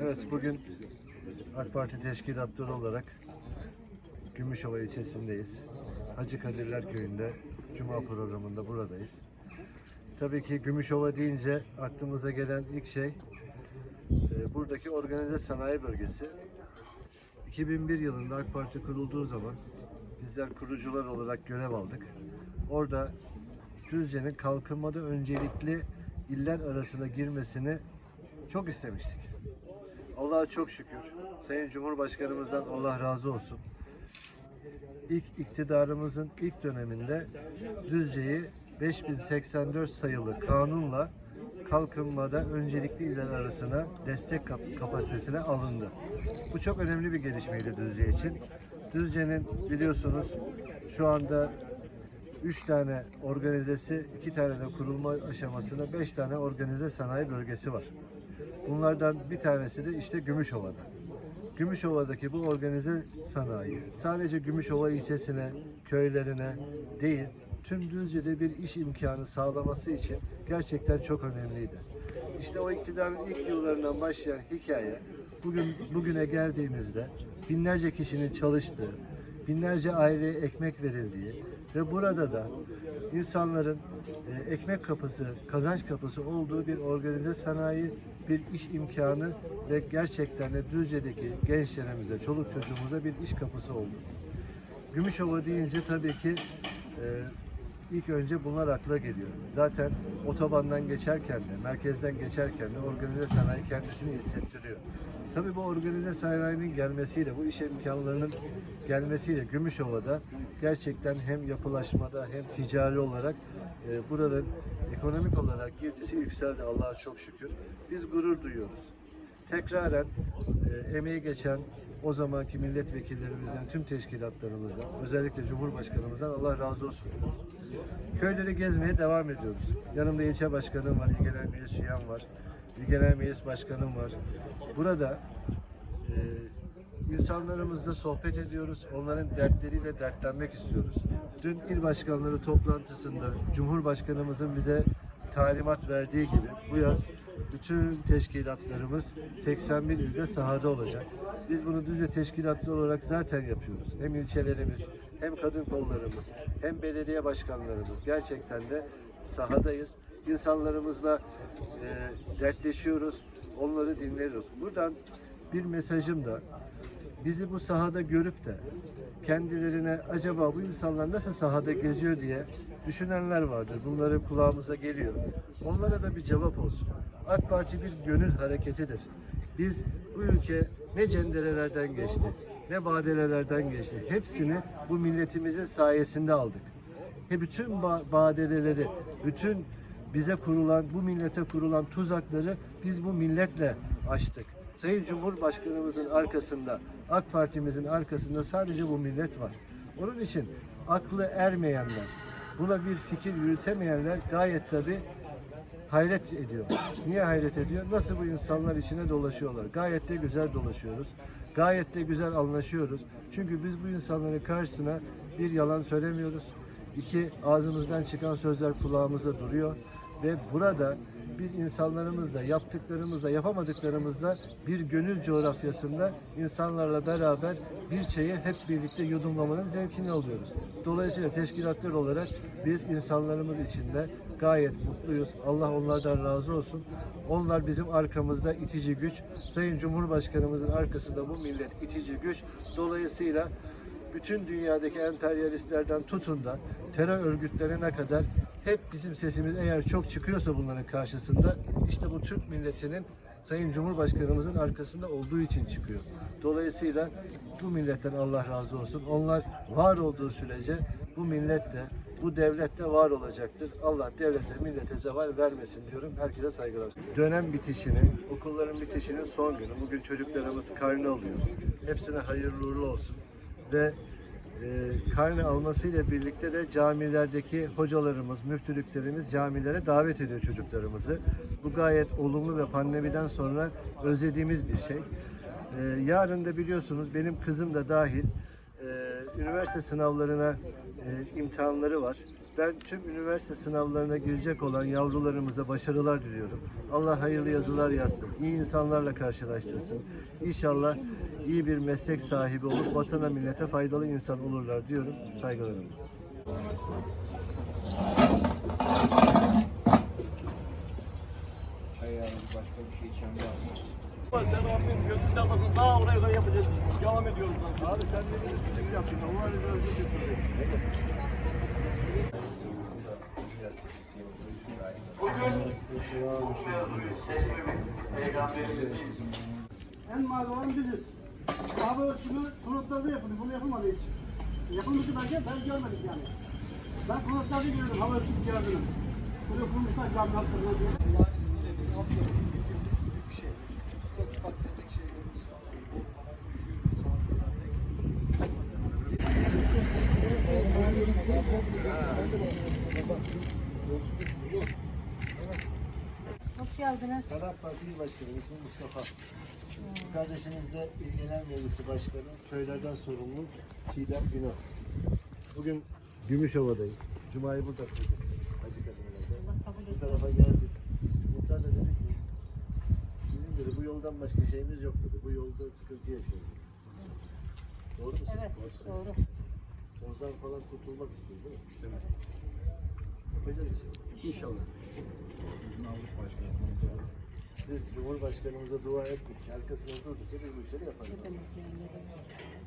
Evet bugün AK Parti teşkilatları olarak Gümüşova ilçesindeyiz. Hacı Kadirler Köyü'nde Cuma programında buradayız. Tabii ki Gümüşova deyince aklımıza gelen ilk şey e, buradaki organize sanayi bölgesi. 2001 yılında AK Parti kurulduğu zaman bizler kurucular olarak görev aldık. Orada Düzce'nin kalkınmada öncelikli iller arasına girmesini çok istemiştik. Allah'a çok şükür. Sayın Cumhurbaşkanımızdan Allah razı olsun. İlk iktidarımızın ilk döneminde Düzce'yi 5084 sayılı kanunla kalkınmada öncelikli iller arasına destek kap- kapasitesine alındı. Bu çok önemli bir gelişmeydi Düzce için. Düzce'nin biliyorsunuz şu anda 3 tane organizesi, 2 tane de kurulma aşamasında 5 tane organize sanayi bölgesi var. Bunlardan bir tanesi de işte Gümüşova'da. Gümüşova'daki bu organize sanayi sadece Gümüşova ilçesine, köylerine değil, tüm Düzce'de bir iş imkanı sağlaması için gerçekten çok önemliydi. İşte o iktidarın ilk yıllarından başlayan hikaye bugün bugüne geldiğimizde binlerce kişinin çalıştığı, binlerce aileye ekmek verildiği ve burada da insanların e, ekmek kapısı, kazanç kapısı olduğu bir organize sanayi, bir iş imkanı ve gerçekten de Düzce'deki gençlerimize, çoluk çocuğumuza bir iş kapısı oldu. Gümüşova deyince tabii ki e, ilk önce bunlar akla geliyor. Zaten otobandan geçerken de, merkezden geçerken de organize sanayi kendisini hissettiriyor. Tabii bu organize sanayinin gelmesiyle, bu iş imkanlarının gelmesiyle Gümüşova'da gerçekten hem yapılaşmada hem ticari olarak e, buranın ekonomik olarak girdisi yükseldi Allah'a çok şükür. Biz gurur duyuyoruz. Tekraren e, emeği geçen o zamanki milletvekillerimizden, tüm teşkilatlarımızdan, özellikle Cumhurbaşkanımızdan Allah razı olsun. Köyleri gezmeye devam ediyoruz. Yanımda ilçe başkanım var, İl Genel Meclis üyem var, İl Genel Meclis Başkanım var. Burada e, insanlarımızla sohbet ediyoruz. Onların dertleriyle dertlenmek istiyoruz. Dün il başkanları toplantısında Cumhurbaşkanımızın bize talimat verdiği gibi bu yaz bütün teşkilatlarımız 81 ilde sahada olacak. Biz bunu Düzce teşkilatlı olarak zaten yapıyoruz. Hem ilçelerimiz, hem kadın kollarımız, hem belediye başkanlarımız gerçekten de sahadayız. İnsanlarımızla e, dertleşiyoruz, onları dinliyoruz. Buradan bir mesajım da bizi bu sahada görüp de kendilerine acaba bu insanlar nasıl sahada geziyor diye düşünenler vardır. Bunları kulağımıza geliyor. Onlara da bir cevap olsun. AK Parti bir gönül hareketidir. Biz bu ülke ne cenderelerden geçti, ne badirelerden geçti. Hepsini bu milletimizin sayesinde aldık. He bütün ba- badireleri, bütün bize kurulan, bu millete kurulan tuzakları biz bu milletle aştık. Sayın Cumhurbaşkanımızın arkasında, AK Parti'mizin arkasında sadece bu millet var. Onun için aklı ermeyenler, buna bir fikir yürütemeyenler gayet tabi hayret ediyor. Niye hayret ediyor? Nasıl bu insanlar içine dolaşıyorlar? Gayet de güzel dolaşıyoruz. Gayet de güzel anlaşıyoruz. Çünkü biz bu insanların karşısına bir yalan söylemiyoruz. İki, ağzımızdan çıkan sözler kulağımızda duruyor. Ve burada biz insanlarımızla, yaptıklarımızla, yapamadıklarımızla bir gönül coğrafyasında insanlarla beraber bir çayı hep birlikte yudumlamanın zevkini alıyoruz. Dolayısıyla teşkilatlar olarak biz insanlarımız içinde gayet mutluyuz. Allah onlardan razı olsun. Onlar bizim arkamızda itici güç. Sayın Cumhurbaşkanımızın arkasında bu millet itici güç. Dolayısıyla bütün dünyadaki emperyalistlerden tutun da terör örgütlerine kadar hep bizim sesimiz eğer çok çıkıyorsa bunların karşısında işte bu Türk milletinin Sayın Cumhurbaşkanımızın arkasında olduğu için çıkıyor. Dolayısıyla bu milletten Allah razı olsun. Onlar var olduğu sürece bu millet de bu devlet de var olacaktır. Allah devlete, millete zeval vermesin diyorum. Herkese saygılar. Dönem bitişinin, okulların bitişinin son günü. Bugün çocuklarımız karne alıyor. Hepsine hayırlı uğurlu olsun ve karne almasıyla birlikte de camilerdeki hocalarımız, müftülüklerimiz camilere davet ediyor çocuklarımızı. Bu gayet olumlu ve pandemiden sonra özlediğimiz bir şey. E, yarın da biliyorsunuz benim kızım da dahil e, üniversite sınavlarına e, imtihanları var. Ben tüm üniversite sınavlarına girecek olan yavrularımıza başarılar diliyorum. Allah hayırlı yazılar yazsın. iyi insanlarla karşılaştırsın. İnşallah iyi bir meslek sahibi olup vatana millete faydalı insan olurlar diyorum. Saygılarımla. Sen Rabbim gönlünde almasın. Daha oraya kadar yapacağız. Devam ediyoruz. Abi sen de bir üçlük yaptın. Allah razı olsun. En mal olan biziz. Hava ölçümü konutlarda yapılıyor. Bunu yapılmadı hiç. Yapılmışı belki ben görmedik yani. Ben konutlarda görüyorum hava ölçüm cihazını. Böyle kurmuşlar camlar kırılıyor. Hoş geldiniz. Karar Parti İl Başkanı ismi Mustafa. Bu Kardeşimiz de İl Genel Meclisi Başkanı, köylerden sorumlu Çiğdem Günok. Bugün Gümüşova'dayız. Cuma'yı burada kıldık. Hacı kabul Bu tarafa geldik. Muhtar da dedi ki, bizim dedi bu yoldan başka şeyimiz yok dedi. Bu yolda sıkıntı yaşıyoruz. Doğru mu? Evet, doğru. Tozdan falan kurtulmak istiyoruz değil mi? Evet. Yapacağız inşallah. İnşallah. Siz Cumhurbaşkanımıza dua ettik. Arkasında durdukça biz bu işleri yaparız. Ne demek yani?